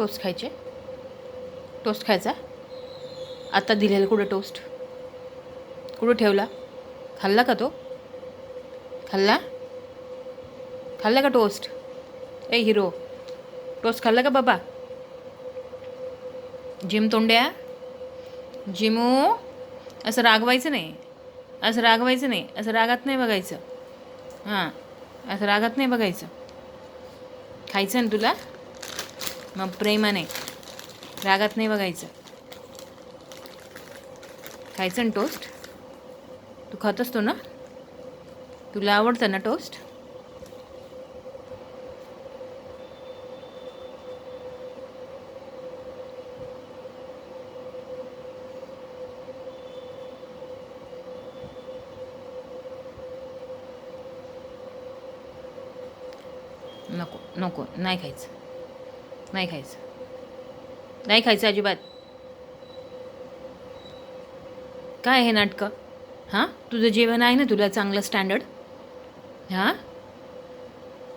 Toast खायचे. Toast खायचा. आता दिलेला कुठं टोस्ट? कुठं ठेवला? खाल्ला का तो? खाल्ला? खाल्ला का टोस्ट? ए हिरो टोस्ट खाल्ला का बाबा? जिम तोंड्या? जिमू असं रागवायचं नाही. असं रागवायचं नाही. असं रागात नाही बघायचं. हां असं रागात नाही बघायचं. खायचं ना तुला? मग प्रेमाने. रागात नाही बघायचं. खायचं ना टोस्ट तू खात असतो ना? तुला आवडतं ना टोस्ट नको नको नाही खायचं. नाही खायचं. नाही खायचं अजिबात. काय हे नाटकं? हां? तुझं जेवण आहे ना तुला चांगलं स्टँडर्ड हां?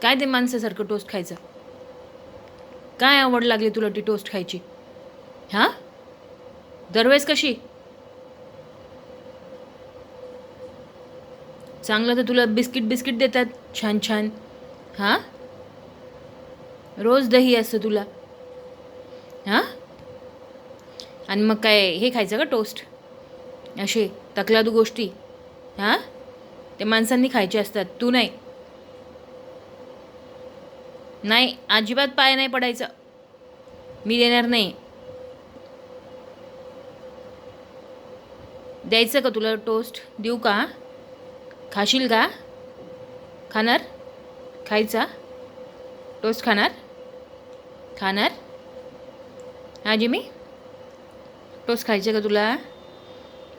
काय ते माणसासारखं टोस्ट खायचं? काय आवड लागली तुला ती टोस्ट खायची? हां? दरवेळेस कशी? चांगलं तर तुला बिस्किट बिस्किट देतात छान छान. हां? रोज दही असतं तुला. हां? आणि मग काय हे खायचं का टोस्ट असे तकलादू गोष्टी. हां? ते माणसांनी खायचे असतात तू नाही. नाही अजिबात पाय नाही पडायचं. मी देणार नाही. द्यायचं का तुला टोस्ट देऊ का? खाशील का? खाणार? खायचा? टोस्ट खाणार? खाणार? हा जिमी? टोस्ट खायचं का तुला?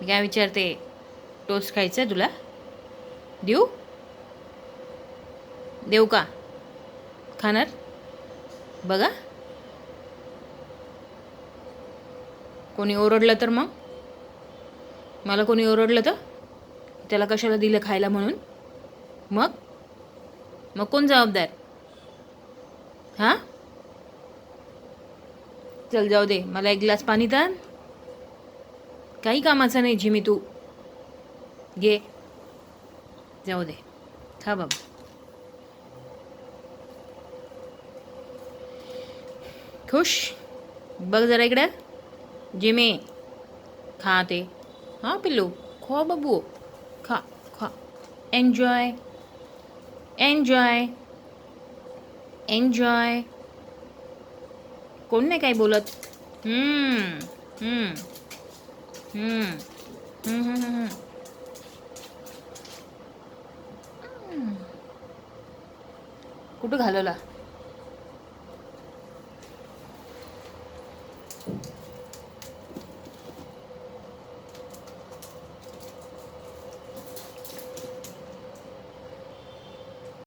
मी काय विचारते? टोस्ट खायचं आहे तुला? देऊ? देऊ का? खाणार? बघा. कोणी ओरडलं तर मग? मला कोणी ओरडलं तर? त्याला कशाला दिलं खायला म्हणून? मग? मग कोण जबाबदार? हां? चल जाऊ दे मला एक ग्लास पाणी तर काही कामाचं नाही जिमी तू. घे. जाऊ दे. खा बाबा. खुश? बघ जरा इकडं. जिमे. खा ते. हां पिल्लू. खा बाबू. खा खा. एन्जॉय एन्जॉय एन्जॉय कोण नाही काही बोलत हम्म, हम्म, हम्म, हम्म, हम्म, हम्म. हम्म. कुठं घालवला